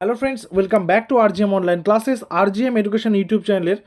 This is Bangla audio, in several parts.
Hello friends welcome back to RGM online classes RGM education YouTube চ্যানেলের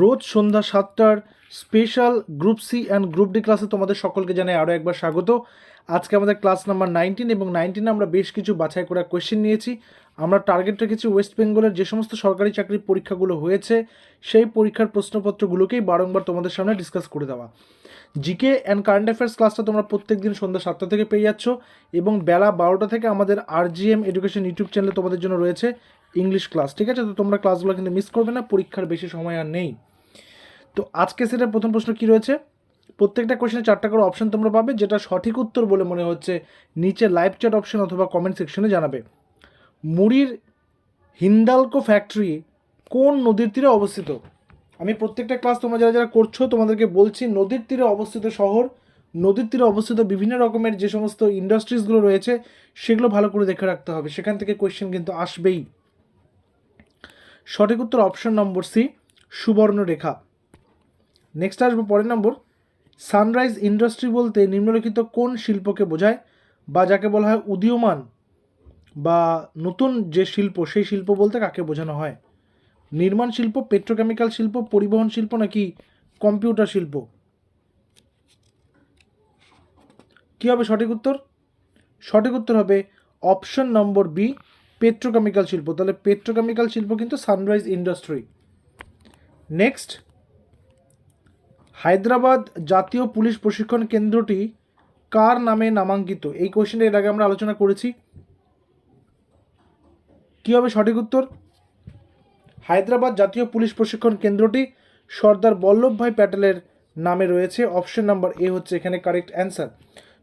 রোজ সন্ধ্যা সাতটার special group C and group D ক্লাসে তোমাদের সকলকে জানাই আরও একবার স্বাগত। আজকে আমাদের ক্লাস নাম্বার নাইনটিন এবং নাইনটিনে আমরা বেশ কিছু বাছাই করা কোয়েশ্চেন নিয়েছি। আমরা টার্গেট রেখেছি ওয়েস্ট বেঙ্গলের যে সমস্ত সরকারি চাকরির পরীক্ষাগুলো হয়েছে, সেই পরীক্ষার প্রশ্নপত্রগুলোকেই বারংবার তোমাদের সামনে ডিসকাস করে দেওয়া। জিকে অ্যান্ড কারেন্ট অ্যাফেয়ার্স ক্লাসটা তোমরা প্রত্যেক দিন সন্ধ্যা সাতটা থেকে পেয়ে যাচ্ছ এবং বেলা বারোটা থেকে আমাদের আরজিএম এডুকেশন ইউটিউব চ্যানেলে তোমাদের জন্য রয়েছে ইংলিশ ক্লাস ঠিক আছে? তো তোমরা ক্লাসগুলো কিন্তু মিস করবে না, পরীক্ষার বেশি সময় আর নেই। তো আজকে সেটা প্রথম প্রশ্ন কি রয়েছে? প্রত্যেকটা কোশ্চেনে চারটা করে অপশন তোমরা পাবে, যেটা সঠিক উত্তর বলে মনে হচ্ছে নিচে লাইভ চ্যাট অপশন অথবা কমেন্ট সেকশনে জানাবে। মুড়ির হিন্দালকো ফ্যাক্টরি কোন নদীর তীরে অবস্থিত? আমি প্রত্যেকটা ক্লাস তোমরা যারা যারা করছ, তোমাদেরকে বলছি, নদীর তীরে অবস্থিত শহর, নদীর তীরে অবস্থিত বিভিন্ন রকমের যে সমস্ত ইন্ডাস্ট্রিজগুলো রয়েছে, সেগুলো ভালো করে দেখে রাখতে হবে। সেখান থেকে কোয়েশ্চেন কিন্তু আসবেই। সঠিক উত্তর অপশন নম্বর সি সুবর্ণরেখা। নেক্সট আসব পরের নম্বর সানরাইজ ইন্ডাস্ট্রি বলতে নিম্নলিখিত কোন শিল্পকে বোঝায় বা যাকে বলা হয় উদীয়মান বা নতুন যে শিল্প, সেই শিল্প বলতে কাকে বোঝানো হয়? নির্মাণ শিল্প পেট্রোকেমিক্যাল শিল্প, পরিবহন শিল্প নাকি কম্পিউটার শিল্প? কী হবে সঠিক উত্তর? সঠিক উত্তর হবে অপশন নম্বর বি পেট্রোকেমিক্যাল শিল্প। তাহলে পেট্রোকেমিক্যাল শিল্প কিন্তু সানরাইজ ইন্ডাস্ট্রি নেক্সট হায়দ্রাবাদ জাতীয় পুলিশ প্রশিক্ষণ কেন্দ্রটি কার নামে নামাঙ্কিত? এই কোশ্চেনটা এর আগে আমরা আলোচনা করেছি। কী হবে সঠিক উত্তর? হায়দ্রাবাদ জাতীয় পুলিশ প্রশিক্ষণ কেন্দ্রটি সর্দার বল্লভভাই প্যাটেলের নামে রয়েছে। অপশন নাম্বার এ হচ্ছে এখানে কারেক্ট অ্যান্সার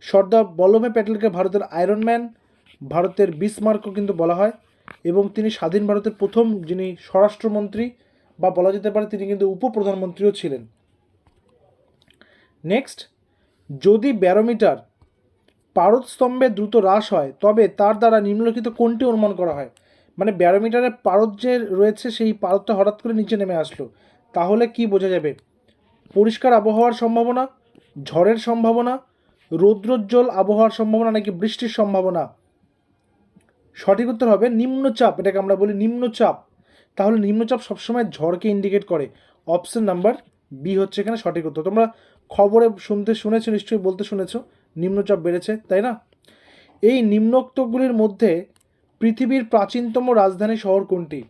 সর্দার বল্লভভাই প্যাটেলকে ভারতের আয়রন ম্যান ভারতের বিসমার্কও কিন্তু বলা হয় এবং তিনি স্বাধীন ভারতের প্রথম যিনি স্বরাষ্ট্রমন্ত্রী বা বলা যেতে পারে তিনি কিন্তু উপপ্রধানমন্ত্রীও ছিলেন। নেক্সট যদি ব্যারোমিটার পারদস্তম্ভে দ্রুত হ্রাস হয়, তবে তার দ্বারা নিম্নলিখিত কোনটি অনুমান করা হয়? মানে ব্যারোমিটারের পারদ যে রয়েছে, সেই পারদটা হঠাৎ করে নিচে নেমে আসলো। তাহলে কি বোঝা যাবে? পরিষ্কার আবহাওয়ার সম্ভাবনা, ঝড়ের সম্ভাবনা, রৌদ্রোজ্জ্বল আবহাওয়ার সম্ভাবনা নাকি বৃষ্টির সম্ভাবনা? সঠিক উত্তর হবে নিম্নচাপ। এটাকে আমরা বলি নিম্নচাপ। তাহলে নিম্নচাপ সবসময় ঝড়কে ইন্ডিকেট করে। অপশন নাম্বার বি হচ্ছে এখানে সঠিক উত্তর। তোমরা খবরে শুনতে শুনেছো, নিশ্চয়ই বলতে শুনেছো, নিম্নচাপ বেড়েছে, তাই না? এই নিম্নোক্তগুলির মধ্যে পৃথিবীর প্রাচীনতম রাজধানী শহর কোনটি?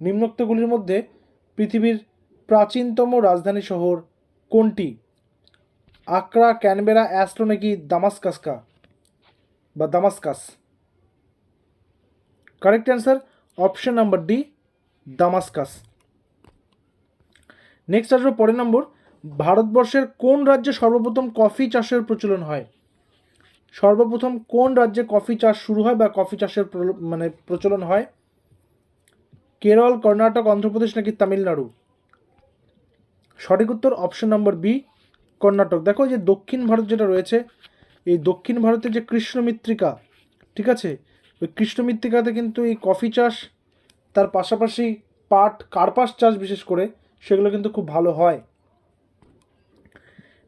নিম্নোক্তগুলির মধ্যে পৃথিবীর প্রাচীনতম রাজধানী শহর কোনটি? আকরা, ক্যানবেরা, অ্যাস্ট্রো নাকি দামাস্কাসকা বা Damascus? Correct answer option number D, Damascus. Next আসবে পরের নম্বর। ভারতবর্ষের কোন রাজ্যে সর্বপ্রথম কফি চাষের প্রচলন হয়? সর্বপ্রথম কোন রাজ্যে কফি চাষ শুরু হয় বা কফি চাষের মানে প্রচলন হয়? কেরল, কর্ণাটক, অন্ধ্রপ্রদেশ নাকি তামিলনাড়ু? সঠিক উত্তর অপশন নম্বর বি, কর্ণাটক। দেখো যে দক্ষিণ ভারত যেটা রয়েছে, এই দক্ষিণ ভারতের যে কৃষ্ণ মৃত্তিকা ঠিক আছে? ওই কৃষ্ণ মৃত্তিকাতে কিন্তু এই কফি চাষ, তার পাশাপাশি পাট, কার্পাস চাষ বিশেষ করে, সেগুলো কিন্তু খুব ভালো হয়।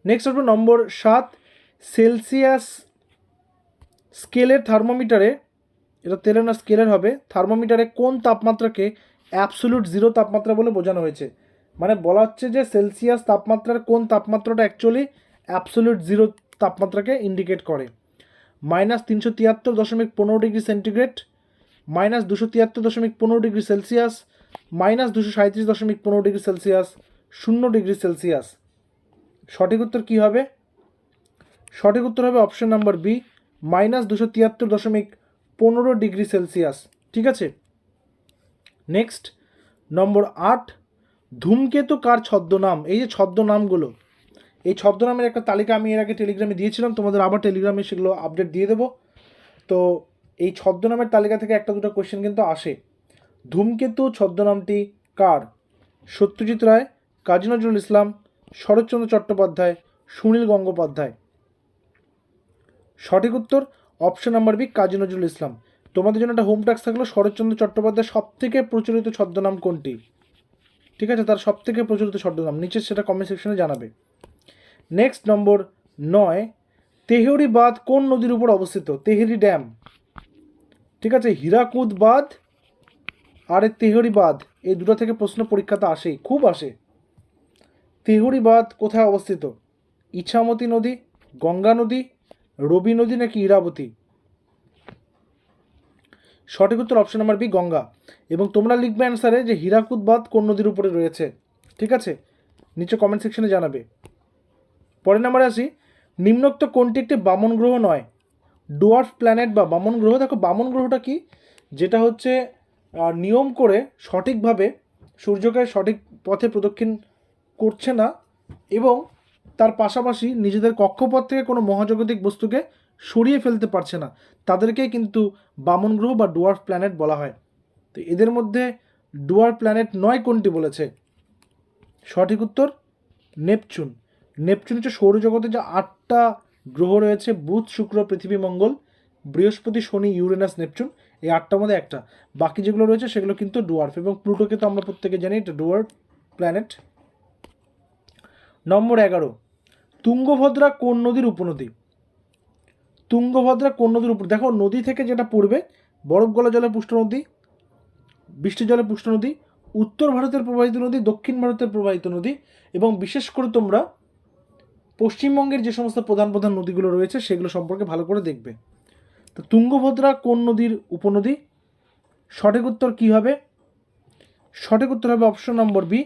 নেক্সট আসবে নম্বর সাত, সেলসিয়াস স্কেলের থার্মোমিটারে, এটা তেলের না স্কেলের হবে, থার্মোমিটারে কোন তাপমাত্রাকে অ্যাবসোলুট জিরো তাপমাত্রা বলে বোঝানো হয়েছে? মানে বলা হচ্ছে যে সেলসিয়াস তাপমাত্রার কোন তাপমাত্রাটা অ্যাকচুয়ালি অ্যাবসোলুট জিরো তাপমাত্রাকে ইন্ডিকেট করে। মাইনাস তিনশো তিয়াত্তর দশমিক পনেরো ডিগ্রি সেন্টিগ্রেড, মাইনাস দুশো তিয়াত্তর দশমিক পনেরো ডিগ্রি সেলসিয়াস, মাইনাস দুশো সাঁত্রিশ দশমিক পনেরো ডিগ্রি সেলসিয়াস, শূন্য ডিগ্রি সেলসিয়াস। সঠিক উত্তর কী হবে? সঠিক উত্তর হবে অপশন নাম্বার বি মাইনাস দুশো তিয়াত্তর দশমিক পনেরো ডিগ্রি সেলসিয়াস, ঠিক আছে? নেক্সট নম্বর আট, ধূমকেতু কার ছদ্মনাম? এই যে ছদ্মনামগুলো, এই ছদ্মনামের একটা তালিকা আমি এর আগে টেলিগ্রামে দিয়েছিলাম, তোমাদের আবার টেলিগ্রামে সেগুলো আপডেট দিয়ে দেবো। তো এই ছদ্মনামের তালিকা থেকে একটা দুটো কোয়েশ্চেন কিন্তু আসে। ধূমকেতু ছদ্মনামটি কার? সত্যজিৎ রায়, কাজী নজরুল ইসলাম, শরৎচন্দ্র চট্টোপাধ্যায়, সুনীল গঙ্গোপাধ্যায়। সঠিক উত্তর option number B Kazi Nazrul Islam. তোমাদের জন্য একটা হোম ট্যাক্স থাকল, শরৎচন্দ্র চট্টোপাধ্যায় সব থেকে প্রচলিত ছদ্মনাম কোনটি? ঠিক আছে, তার সব থেকে প্রচলিত ছদ্মনাম, নিচে সেটা কমেন্ট সেকশনে জানাবে। নেক্সট নম্বর নয় তেহরি বাঁধ কোন নদীর উপর অবস্থিত? তেহরি ড্যাম। ঠিক আছে হীরাকুদ বাঁধ আর তেহরি বাঁধ এই দুটো থেকে প্রশ্ন পরীক্ষাতে আসেই, খুব আসে। তেহরি বাঁধ কোথায় অবস্থিত? ইছামতি নদী, গঙ্গা নদী রবি নদী নাকি ইরাবতী? সঠিক উত্তর অপশন নাম্বার বি গঙ্গা। এবং তোমরা লিখবে অ্যান্সারে যে হীরাকুদ বাঁধ কোন নদীর উপরে রয়েছে। ঠিক আছে? নিচে কমেন্ট সেকশনে জানাবে। পরের নাম্বারে আসি। নিম্নোক্ত কোনটি একটি বামন গ্রহ নয়? ডোয়ার্ফ প্ল্যানেট বা বামন গ্রহ। দেখো, বামন গ্রহটা কি? যেটা হচ্ছে নিয়ম করে সঠিকভাবে সূর্যকে সঠিক পথে প্রদক্ষিণ করছে না। এবং তার পাশাপাশি নিজেদের কক্ষপথ থেকে কোনো মহাজাগতিক বস্তুকে সরিয়ে ফেলতে পারছে না। তাদেরকেই কিন্তু বামন গ্রহ বা ডুয়ার্ফ প্ল্যানেট বলা হয়। তো এদের মধ্যে ডুয়ার প্ল্যানেট নয় কোনটি বলেছে? সঠিক উত্তর, নেপচুন। নেপচুন হচ্ছে সৌরজগতে যে আটটা গ্রহ রয়েছে, বুধ, শুক্র, পৃথিবী, মঙ্গল, বৃহস্পতি, শনি, ইউরেনাস, নেপচুন, এই আটটার মধ্যে একটা। বাকি যেগুলো রয়েছে সেগুলো কিন্তু ডুয়ার্ফ এবং প্লুটোকে তো আমরা প্রত্যেকে জানি, এটা ডুয়ার্ফ প্ল্যানেট। নম্বর এগারো তুঙ্গভদ্রা কোন নদীর উপনদী? তুঙ্গভদ্রা কোন নদীর উপর দেখো, নদী থেকে যেটা পড়বে বরফ গলা জলে পুষ্ট নদী, বৃষ্টি জলে পুষ্ট নদী, উত্তর ভারতের প্রবাহিত নদী, দক্ষিণ ভারতের প্রবাহিত নদী, এবং বিশেষ করে তোমরা পশ্চিমবঙ্গের যে সমস্ত প্রধান প্রধান নদীগুলো রয়েছে, সেগুলো সম্পর্কে ভালো করে দেখবে। তো তুঙ্গভদ্রা কোন নদীর উপনদী? সঠিক উত্তর কী হবে? সঠিক উত্তর হবে অপশন নম্বর বি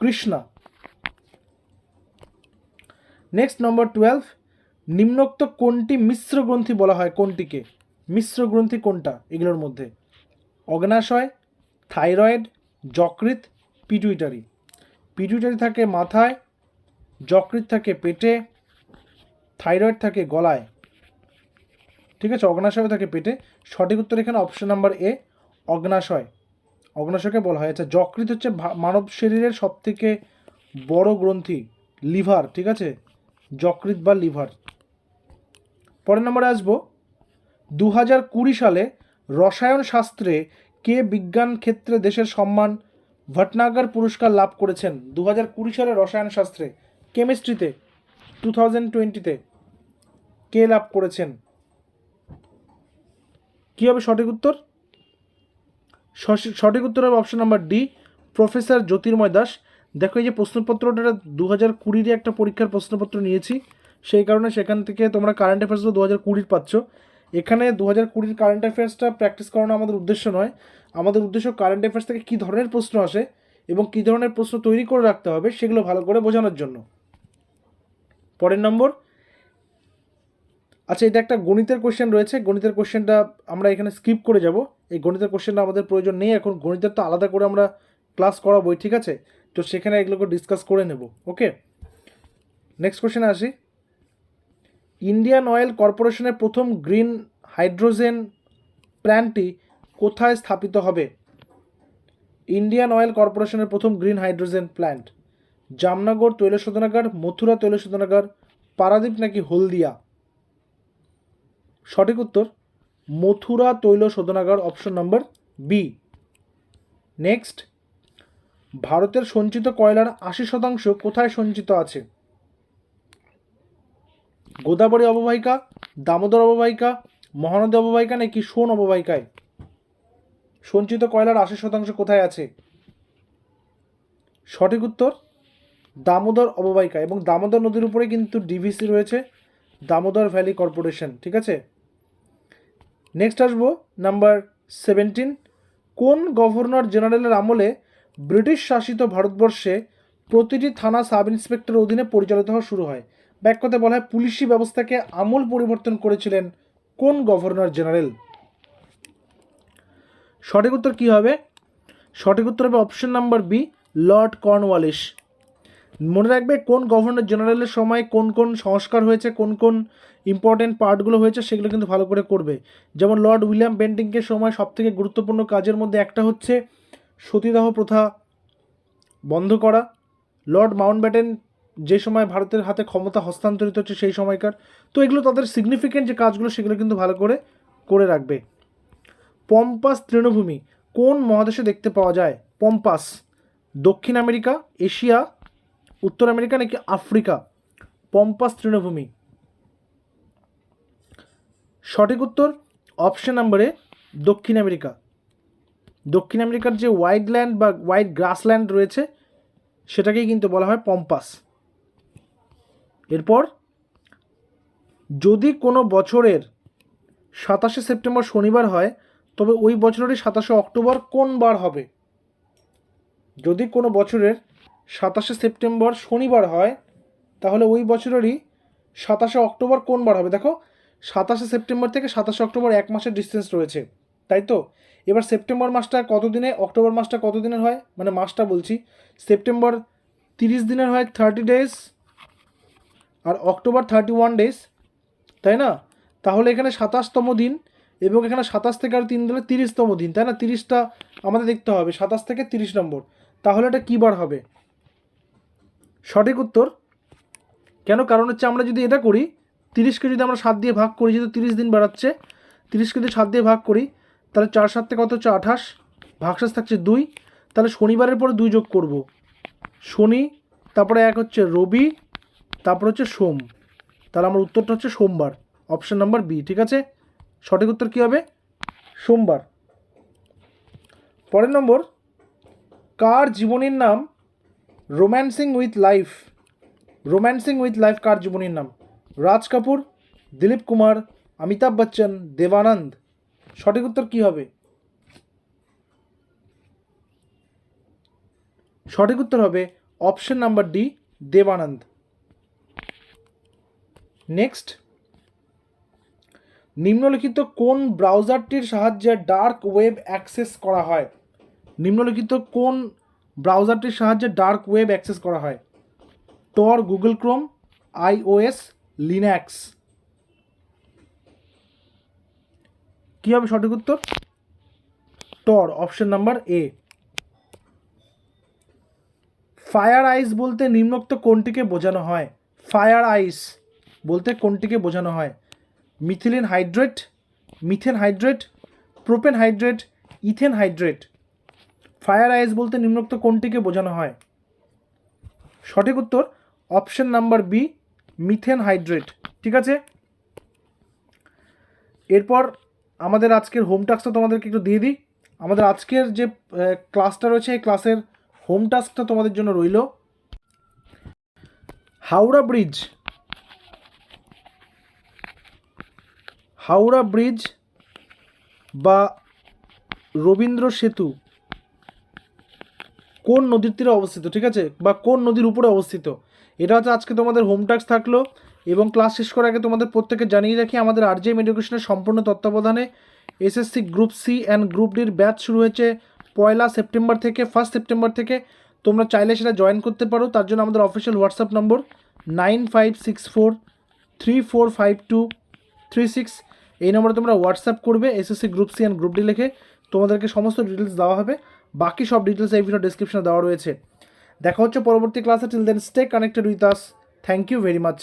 কৃষ্ণা। নেক্সট নম্বর টুয়েলভ নিম্নোক্ত কোনটি মিশ্র গ্রন্থি বলা হয়? কোনটিকে? মিশ্র গ্রন্থি কোনটা? এগুলোর মধ্যে। অগ্নাশয়, থাইরয়েড, যকৃৎ, পিটুইটারি। পিটুইটারি থাকে মাথায়, যকৃৎ থাকে পেটে, থাইরয়েড থাকে গলায়। ঠিক আছে? অগ্নাশয় থাকে পেটে। সঠিক উত্তর এখানে অপশন নাম্বার এ অগ্নাশয়। অগ্নাশয়কে বলা হয়। আচ্ছা যকৃৎ হচ্ছে মানব শরীরের সবথেকে বড় গ্রন্থি, লিভার, ঠিক আছে? যকৃৎ বা লিভার। পরের নম্বরে আসব। দু হাজার কুড়ি সালে রসায়ন শাস্ত্রে কে বিজ্ঞান ক্ষেত্রে দেশের সম্মান ভটনাগর পুরস্কার লাভ করেছেন? দু হাজার কুড়ি সালে রসায়ন শাস্ত্রে কেমিস্ট্রিতে, টু থাউজেন্ড টোয়েন্টিতে কে লাভ করেছেন? কী হবে সঠিক উত্তর? সঠিক উত্তর হবে option number D, professor Jyotirmoy Das. দেখো, এই যে প্রশ্নপত্রটা দু হাজার কুড়িরই একটা পরীক্ষার প্রশ্নপত্র নিয়েছি। সেই কারণে সেখান থেকে তোমরা কারেন্ট অ্যাফেয়ার্সগুলো দু হাজার কুড়ির পাচ্ছ। এখানে দু হাজার কুড়ির কারেন্ট অ্যাফেয়ার্সটা প্র্যাকটিস করানো আমাদের উদ্দেশ্য নয়। আমাদের উদ্দেশ্য কারেন্ট অ্যাফেয়ার্স থেকে কী ধরনের প্রশ্ন আসে এবং কী ধরনের প্রশ্ন তৈরি করে রাখতে হবে সেগুলো ভালো করে বোঝানোর জন্য। পরের নম্বর। আচ্ছা এটা একটা গণিতের কোশ্চেন রয়েছে। গণিতের কোশ্চেনটা আমরা এখানে স্কিপ করে যাব। এই গণিতের কোশ্চেনটা আমাদের প্রয়োজন নেই। এখন গণিতের তো আলাদা করে আমরা ক্লাস করাবোই, ঠিক আছে? তো সেখানে এগুলোকে ডিসকাস করে নেব ওকে নেক্সট কোশ্চেনে আসি। ইন্ডিয়ান অয়েল কর্পোরেশনের প্রথম গ্রিন হাইড্রোজেন প্ল্যান্টটি কোথায় স্থাপিত হবে? ইন্ডিয়ান অয়েল কর্পোরেশনের প্রথম গ্রিন হাইড্রোজেন প্ল্যান্ট জামনগর তৈল শোধনাগার মথুরা তৈল শোধনাগার পারাদ্বীপ নাকি হলদিয়া? সঠিক উত্তর, মথুরা তৈল শোধনাগার অপশন নম্বর বি নেক্সট ভারতের সঞ্চিত কয়লার আশি শতাংশ কোথায় সঞ্চিত আছে? গোদাবরী অববাহিকা, দামোদর অববাহিকা, মহানদী অববাহিকা নাকি সোন অববাহিকায়? সঞ্চিত কয়লার আশি শতাংশ কোথায় আছে? সঠিক উত্তর, দামোদর অববাহিকা এবং দামোদর নদীর উপরে কিন্তু ডিভিসি রয়েছে, দামোদর ভ্যালি কর্পোরেশন, ঠিক আছে? নেক্সট আসব নাম্বার সেভেন্টিন কোন গভর্নর জেনারেলের আমলে ব্রিটিশ শাসিত ভারতবর্ষে প্রতিটি থানা সাব ইন্সপেক্টর অধীনে পরিচালিত হওয়া শুরু হয়। বা এক কথায় বলা হয়, পুলিশি ব্যবস্থাকে আমূল পরিবর্তন করেছিলেন কোন গভর্নর জেনারেল? সঠিক উত্তর কী হবে? সঠিক উত্তর হবে option number B, lord Cornwallis মনে রাখবে কোন গভর্নর জেনারেলের সময় কোন কোন সংস্কার হয়েছে, কোন কোন ইম্পর্টেন্ট পার্টগুলো হয়েছে, সেগুলো কিন্তু ভালো করে করবে। যেমন লর্ড উইলিয়াম বেন্টিংকের সময় সবথেকে গুরুত্বপূর্ণ কাজের মধ্যে একটা হচ্ছে সতীদাহ প্রথা বন্ধ করা। লর্ড মাউন্টব্যাটেন যে সময় ভারতের হাতে ক্ষমতা হস্তান্তরিত হচ্ছে সেই সময়কার। তো এগুলো তাদের সিগনিফিকেন্ট যে কাজগুলো সেগুলো কিন্তু ভালো করে করে রাখবে। পম্পাস তৃণভূমি কোন মহাদেশে দেখতে পাওয়া যায়? পম্পাস দক্ষিণ আমেরিকা, এশিয়া, উত্তর আমেরিকা নাকি আফ্রিকা? পম্পাস তৃণভূমি। সঠিক উত্তর অপশন নাম্বারে দক্ষিণ আমেরিকা। দক্ষিণ আমেরিকার যে হোয়াইট ল্যান্ড বা হোয়াইট গ্রাসল্যান্ড রয়েছে, সেটাকেই কিন্তু বলা হয় পম্পাস। এরপর, যদি কোনো বছরের সাতাশে সেপ্টেম্বর শনিবার হয়, তবে ওই বছরেরই সাতাশে অক্টোবর কোন বার হবে? যদি কোনো বছরের সাতাশে সেপ্টেম্বর শনিবার হয়, তাহলে ওই বছরেরই সাতাশে অক্টোবর কোন বার হবে? দেখো, সাতাশে সেপ্টেম্বর থেকে সাতাশে অক্টোবর এক মাসের ডিস্টেন্স রয়েছে। তাই তো? এবার সেপ্টেম্বর মাসটা কত দিনে অক্টোবর মাসটা কত দিনের হয়? মানে মাসটা বলছি। সেপ্টেম্বর তিরিশ দিনের হয় থার্টি ডেজ আর অক্টোবর থার্টি ওয়ান ডেজ তাই না? তাহলে এখানে সাতাশতম দিন এবং এখানে সাতাশ থেকে আর তিন দিলে তিরিশতম দিন, তাই না? তিরিশটা আমাদের দেখতে হবে, সাতাশ থেকে তিরিশ নম্বর। তাহলে এটা কী বার হবে? সঠিক উত্তর? কেন? কারণ হচ্ছে আমরা যদি এটা করি, তিরিশকে যদি আমরা সাত দিয়ে ভাগ করি, যেহেতু তিরিশ দিন বাড়াচ্ছে, তিরিশকে যদি সাত দিয়ে ভাগ করি তাহলে চার সাত থেকে কত হচ্ছে? আঠাশ? ভাগশেষ থাকছে দুই। তাহলে শনিবারের পরে দুই যোগ করব। শনি, তারপরে এক হচ্ছে রবি, তারপর হচ্ছে সোম। তাহলে আমার উত্তরটা হচ্ছে সোমবার। অপশান নাম্বার বি, ঠিক আছে? সঠিক উত্তর কী হবে? সোমবার। পরের নম্বর, কার জীবনীর নাম romancing with life? Romancing with life কার জীবনীর নাম? রাজ কাপুর, দিলীপ কুমার, অমিতাভ বচ্চন, দেবানন্দ। সঠিক উত্তর কী হবে? সঠিক উত্তর হবে option number D Devanand next নিম্নলিখিত কোন ব্রাউজারটির সাহায্যে ডার্ক ওয়েব অ্যাক্সেস করা হয়? নিম্নলিখিত কোন ব্রাউজারটির সাহায্যে ডার্ক ওয়েব অ্যাক্সেস করা হয়? Tor Google Chrome iOS Linux কী হবে সঠিক উত্তর? Tor option number A fire ice বলতে নিম্নোক্ত কোনটিকে বোঝানো হয়? ফায়ার আইস বলতে কোনটিকে বোঝানো হয়? Methylene hydrate methane hydrate propane hydrate ethane hydrate fire ice বলতে নিম্নোক্ত কোনটিকে বোঝানো হয়? সঠিক উত্তর option number B methane hydrate ঠিক আছে? এরপর আমাদের আজকের হোম টাস্কটা তোমাদেরকে একটু দিয়ে দিই। আমাদের আজকের যে ক্লাসটা রয়েছে, এই ক্লাসের হোম টাস্কটা তোমাদের জন্য রইল। হাওড়া ব্রিজ হাওড়া ব্রিজ বা রবীন্দ্র সেতু কোন নদীর তীরে অবস্থিত, ঠিক আছে? বা কোন নদীর উপরে অবস্থিত। এটা হচ্ছে আজকে তোমাদের হোম টাস্ক থাকল। এবং ক্লাস শেষ করার আগে তোমাদের প্রত্যেকে জানিয়ে রাখি, আমাদের আর আরজেএম এডুকেশনের সম্পূর্ণ তত্ত্বাবধানে SSC group C and group ডির ব্যাচ শুরু হয়েছে পয়লা সেপ্টেম্বর থেকে ফার্স্ট সেপ্টেম্বর থেকে। তোমরা চাইলে সেটা জয়েন করতে পারো। তার জন্য আমাদের অফিসিয়াল হোয়াটসঅ্যাপ নম্বর nine five six four three four five two three six এই নম্বরে তোমরা হোয়াটসঅ্যাপ করবে SSC group C and group D লিখে। তোমাদেরকে সমস্ত ডিটেলস দেওয়া হবে। বাকি সব ডিটেলস এই ভিডিও ডিসক্রিপশনে দেওয়া রয়েছে। দেখা হচ্ছে পরবর্তী ক্লাসে till then stay connected with us thank you very much